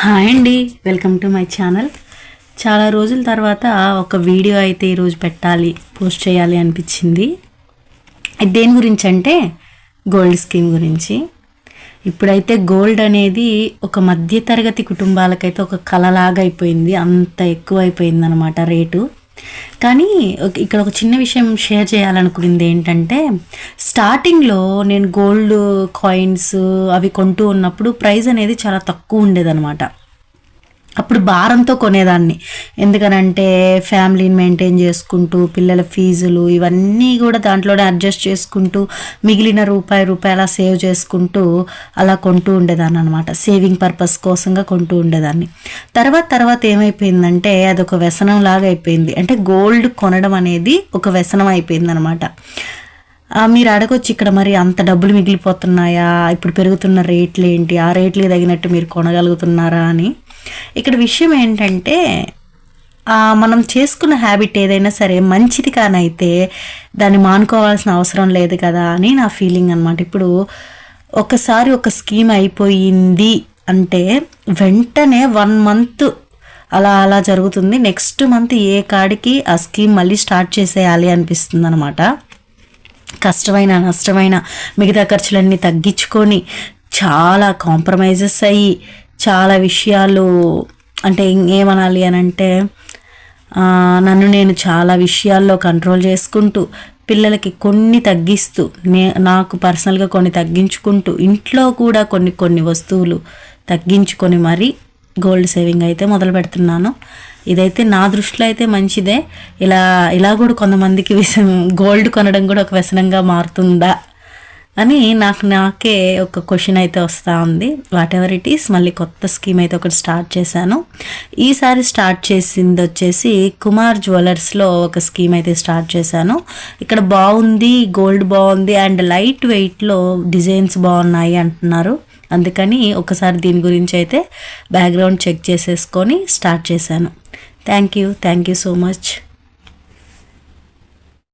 Hi అండి welcome to my channel. చాలా రోజుల తర్వాత ఒక వీడియో అయితే ఈరోజు పెట్టాలి పోస్ట్ చేయాలి అనిపించింది. దేని గురించి అంటే గోల్డ్ స్కీమ్ గురించి. ఇప్పుడైతే గోల్డ్ అనేది ఒక మధ్యతరగతి కుటుంబాలకైతే ఒక కలలాగా అయిపోయింది అంత ఎక్కువ అయిపోయింది అనమాట రేటు. కానీ ఇక్కడ ఒక చిన్న విషయం షేర్ చేయాలనుకున్నది ఏంటంటే స్టార్టింగ్లో నేను గోల్డ్ కాయిన్స్ అవి కొంటూ ఉన్నప్పుడు ప్రైస్ అనేది చాలా తక్కువ ఉండేదన్నమాట. అప్పుడు భారంతో కొనేదాన్ని. ఎందుకనంటే ఫ్యామిలీని మెయింటైన్ చేసుకుంటూ పిల్లల ఫీజులు ఇవన్నీ కూడా దాంట్లోనే అడ్జస్ట్ చేసుకుంటూ మిగిలిన రూపాయి రూపాయి అలా సేవ్ చేసుకుంటూ అలా కొంటూ ఉండేదాన్ని అనమాట సేవింగ్ పర్పస్ కోసంగా కొంటూ ఉండేదాన్ని. తర్వాత తర్వాత ఏమైపోయిందంటే అదొక వ్యసనం లాగా అయిపోయింది. అంటే గోల్డ్ కొనడం అనేది ఒక వ్యసనం అయిపోయింది అనమాట మీరు అడగొచ్చు ఇక్కడ మరి అంత డబ్బులు మిగిలిపోతున్నాయా? ఇప్పుడు పెరుగుతున్న రేట్లు ఏంటి? ఆ రేట్లకి తగినట్టు మీరు కొనగలుగుతున్నారా అని. ఇక్కడ విషయం ఏంటంటే మనం చేసుకున్న హ్యాబిట్ ఏదైనా సరే మంచిది కానైతే దాన్ని మానుకోవాల్సిన అవసరం లేదు కదా అని నా ఫీలింగ్ అనమాట ఇప్పుడు ఒకసారి ఒక స్కీమ్ అయిపోయింది అంటే వెంటనే వన్ మంత్ అలా అలా జరుగుతుంది. నెక్స్ట్ మంత్ ఏ కాడికి ఆ స్కీమ్ మళ్ళీ స్టార్ట్ చేసేయాలి అనిపిస్తుంది అనమాట కష్టమైన నష్టమైన మిగతా ఖర్చులన్నీ తగ్గించుకొని చాలా కాంప్రమైజెస్ అయ్యి చాలా విషయాలు అంటే ఏమనాలి అని అంటే నన్ను నేను చాలా విషయాల్లో కంట్రోల్ చేసుకుంటూ పిల్లలకి కొన్ని తగ్గిస్తూ నే నాకు పర్సనల్గా కొన్ని తగ్గించుకుంటూ ఇంట్లో కూడా కొన్ని కొన్ని వస్తువులు తగ్గించుకొని మరీ గోల్డ్ సేవింగ్ అయితే మొదలు పెడుతున్నాను. ఇదైతే నా దృష్టిలో అయితే మంచిదే. ఇలా ఇలా కూడా కొంతమందికి విసం గోల్డ్ కొనడం కూడా ఒక వ్యసనంగా మారుతుందా? అని నాకు నాకే ఒక క్వశ్చన్ అయితే వస్తూ ఉంది. వాట్ ఎవర్ ఇట్ ఈస్ మళ్ళీ కొత్త స్కీమ్ అయితే ఒకటి స్టార్ట్ చేశాను. ఈసారి స్టార్ట్ చేసింది వచ్చేసి కుమార్ జ్యువెలర్స్లో ఒక స్కీమ్ అయితే స్టార్ట్ చేశాను. ఇక్కడ బాగుంది గోల్డ్ బాగుంది అండ్ లైట్ వెయిట్లో డిజైన్స్ బాగున్నాయి అంటున్నారు. అందుకని ఒకసారి దీని గురించి అయితే బ్యాక్గ్రౌండ్ చెక్ చేసేసుకొని స్టార్ట్ చేశాను. Thank you thank you so much